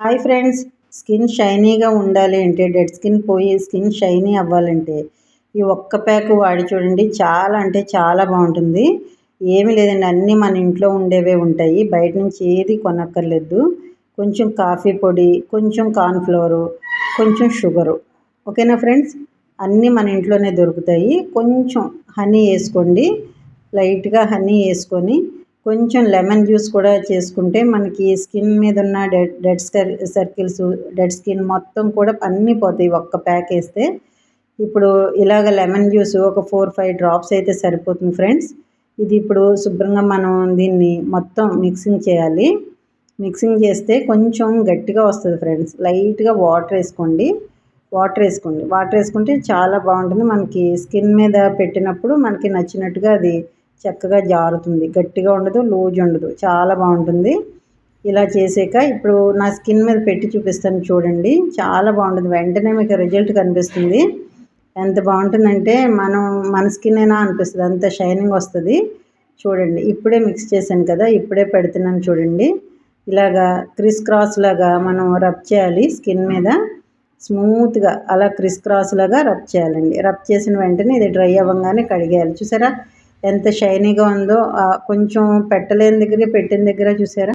Hi friends. Skin షైనీగా ఉండాలి అంటే డెడ్ స్కిన్ పోయి స్కిన్ షైనీ అవ్వాలంటే ఈ ఒక్క ప్యాక్ వాడి చూడండి. చాలా అంటే చాలా బాగుంటుంది. ఏమీ లేదండి. అన్నీ మన ఇంట్లో ఉండేవే ఉంటాయి. బయట నుంచి ఏది కొనక్కర్లేదు. కొంచెం కాఫీ పొడి కొంచెం కార్న్ఫ్లవరు కొంచెం షుగరు. ఓకేనా ఫ్రెండ్స్? అన్నీ మన ఇంట్లోనే దొరుకుతాయి. కొంచెం హనీ వేసుకోండి. లైట్గా హనీ వేసుకొని కొంచెం లెమన్ జ్యూస్ కూడా చేసుకుంటే మనకి స్కిన్ మీద ఉన్న dead dead circles dead skin మొత్తం కూడా అన్నీ పోతాయి ఒక్క ప్యాక్ వేస్తే. ఇప్పుడు ఇలాగ లెమన్ జ్యూస్ ఒక ఫోర్ ఫైవ్ డ్రాప్స్ అయితే సరిపోతుంది ఫ్రెండ్స్. ఇది ఇప్పుడు శుభ్రంగా మనం దీన్ని మొత్తం మిక్సింగ్ చేయాలి. మిక్సింగ్ చేస్తే కొంచెం గట్టిగా వస్తుంది ఫ్రెండ్స్. లైట్గా వాటర్ వేసుకోండి. వాటర్ వేసుకోండి. వాటర్ వేసుకుంటే చాలా బాగుంటుంది. మనకి స్కిన్ మీద పెట్టినప్పుడు మనకి నచ్చినట్టుగా అది చక్కగా జారుతుంది. గట్టిగా ఉండదు లూజ్ ఉండదు. చాలా బాగుంటుంది. ఇలా చేసాక ఇప్పుడు నా స్కిన్ మీద పెట్టి చూపిస్తాను చూడండి. చాలా బాగుంటుంది. వెంటనే మీకు రిజల్ట్ కనిపిస్తుంది. ఎంత బాగుంటుందంటే మనం మన స్కిన్ అయినా అనిపిస్తుంది. అంత షైనింగ్ వస్తుంది. చూడండి. ఇప్పుడే మిక్స్ చేశాను కదా. ఇప్పుడే పెడుతున్నాను చూడండి. ఇలాగా క్రిస్ క్రాస్ లాగా మనం రబ్ చేయాలి స్కిన్ మీద. స్మూత్గా అలా క్రిస్ క్రాస్ లాగా రబ్ చేయాలండి. రబ్ చేసిన వెంటనే ఇది డ్రై అవ్వగానే కడిగేయాలి. చూసారా? ఎంత షైనీగా ఉందో కొంచెం పెట్టలేని దగ్గర పెట్టిన దగ్గర చూసారా?